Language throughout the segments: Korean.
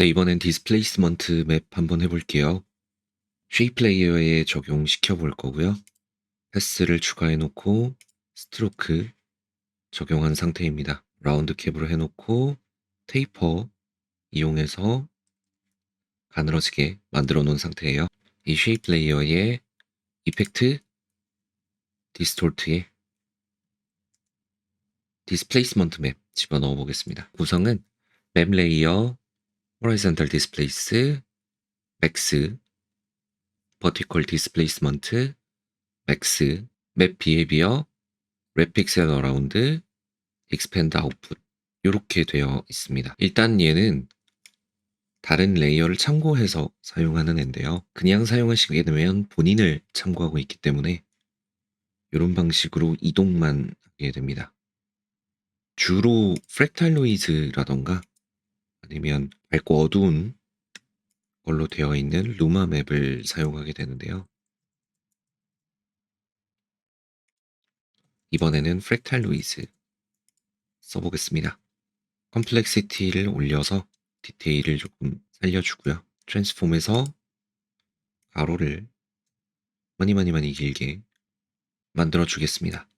네, 이번엔 디스플레이스먼트 맵 한번 해볼게요. 쉐이프 레이어에 적용시켜 볼 거고요. 패스를 추가해 놓고 스트로크 적용한 상태입니다. 라운드 캡으로 해 놓고 테이퍼 이용해서 가늘어지게 만들어 놓은 상태예요. 이 쉐이프 레이어에 이펙트 디스톨트에 디스플레이스먼트 맵 집어넣어 보겠습니다. 구성은 맵 레이어, horizontal displace, max, vertical displacement, max, 맵 behavior, 랩 픽셀 어라운드, expand output 이렇게 되어 있습니다. 일단 얘는 다른 레이어를 참고해서 사용하는 앤데요. 그냥 사용하시게 되면 본인을 참고하고 있기 때문에 이런 방식으로 이동만 하게 됩니다. 주로 프랙탈 노이즈라던가 아니면 밝고 어두운 걸로 되어 있는 루마 맵을 사용하게 되는데요. 이번에는 프랙탈 노이즈 써보겠습니다. 컴플렉시티를 올려서 디테일을 조금 살려주고요. 트랜스폼에서 가로를 많이 많이 많이 길게 만들어 주겠습니다.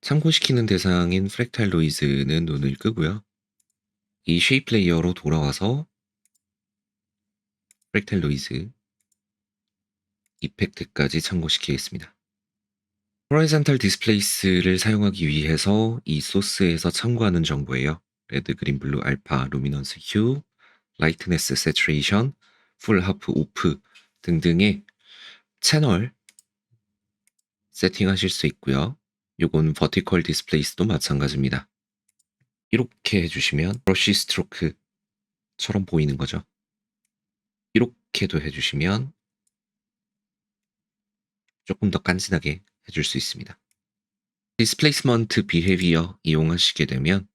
참고시키는 대상인 프랙탈 노이즈는 눈을 끄고요. 이 쉐이프 레이어로 돌아와서 프랙탈 노이즈 이펙트까지 참고시키겠습니다. 호라이전탈 디스플레이스를 사용하기 위해서 이 소스에서 참고하는 정보예요. 레드, 그린, 블루, 알파, 루미넌스, 휴, 라이트네스, 세츄레이션, 풀, 하프, 오프 등등의 채널 세팅하실 수 있고요. 요건 버티컬 디스플레이스도 마찬가지입니다. 이렇게 해주시면 브러쉬 스트로크처럼 보이는 거죠. 이렇게도 해주시면 조금 더 간지나게 해줄 수 있습니다. 디스플레이스먼트 비헤비어 이용하시게 되면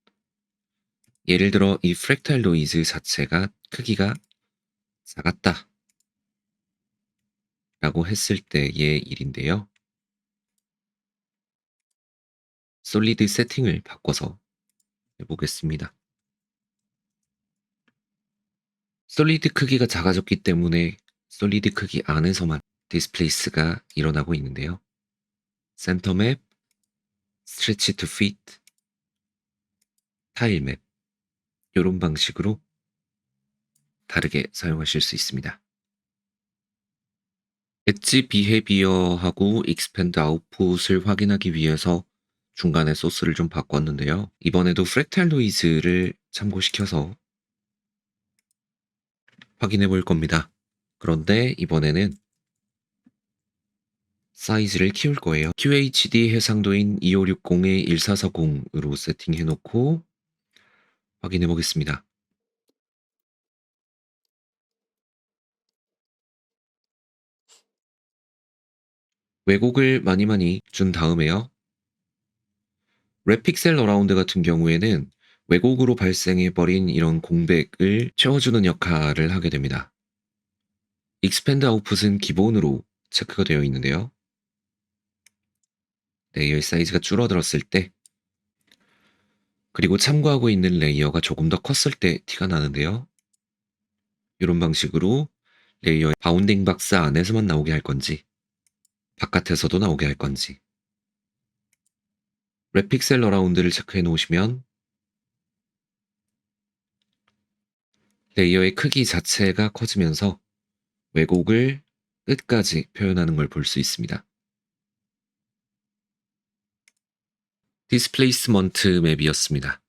예를 들어 이 프랙탈 노이즈 자체가 크기가 작았다 라고 했을 때의 일인데요. 솔리드 세팅을 바꿔서 해보겠습니다. 솔리드 크기가 작아졌기 때문에 솔리드 크기 안에서만 디스플레이스가 일어나고 있는데요. 센터 맵, 스트레치 투 피트, 타일 맵 이런 방식으로 다르게 사용하실 수 있습니다. 엣지 비헤비어하고 익스펜드 아웃풋을 확인하기 위해서 중간에 소스를 좀 바꿨는데요. 이번에도 프랙탈 노이즈를 참고시켜서 확인해 볼 겁니다. 그런데 이번에는 사이즈를 키울 거예요. QHD 해상도인 2560에 1440으로 세팅해 놓고 확인해 보겠습니다. 왜곡을 많이 많이 준 다음에요. 랩픽셀 어라운드 같은 경우에는 왜곡으로 발생해버린 이런 공백을 채워주는 역할을 하게 됩니다. 익스펜드 아웃풋은 기본으로 체크가 되어 있는데요. 레이어의 사이즈가 줄어들었을 때 그리고 참고하고 있는 레이어가 조금 더 컸을 때 티가 나는데요. 이런 방식으로 레이어의 바운딩 박스 안에서만 나오게 할 건지 바깥에서도 나오게 할 건지 랩픽셀 어라운드를 체크해 놓으시면 레이어의 크기 자체가 커지면서 왜곡을 끝까지 표현하는 걸 볼 수 있습니다. 디스플레이스먼트 맵이었습니다.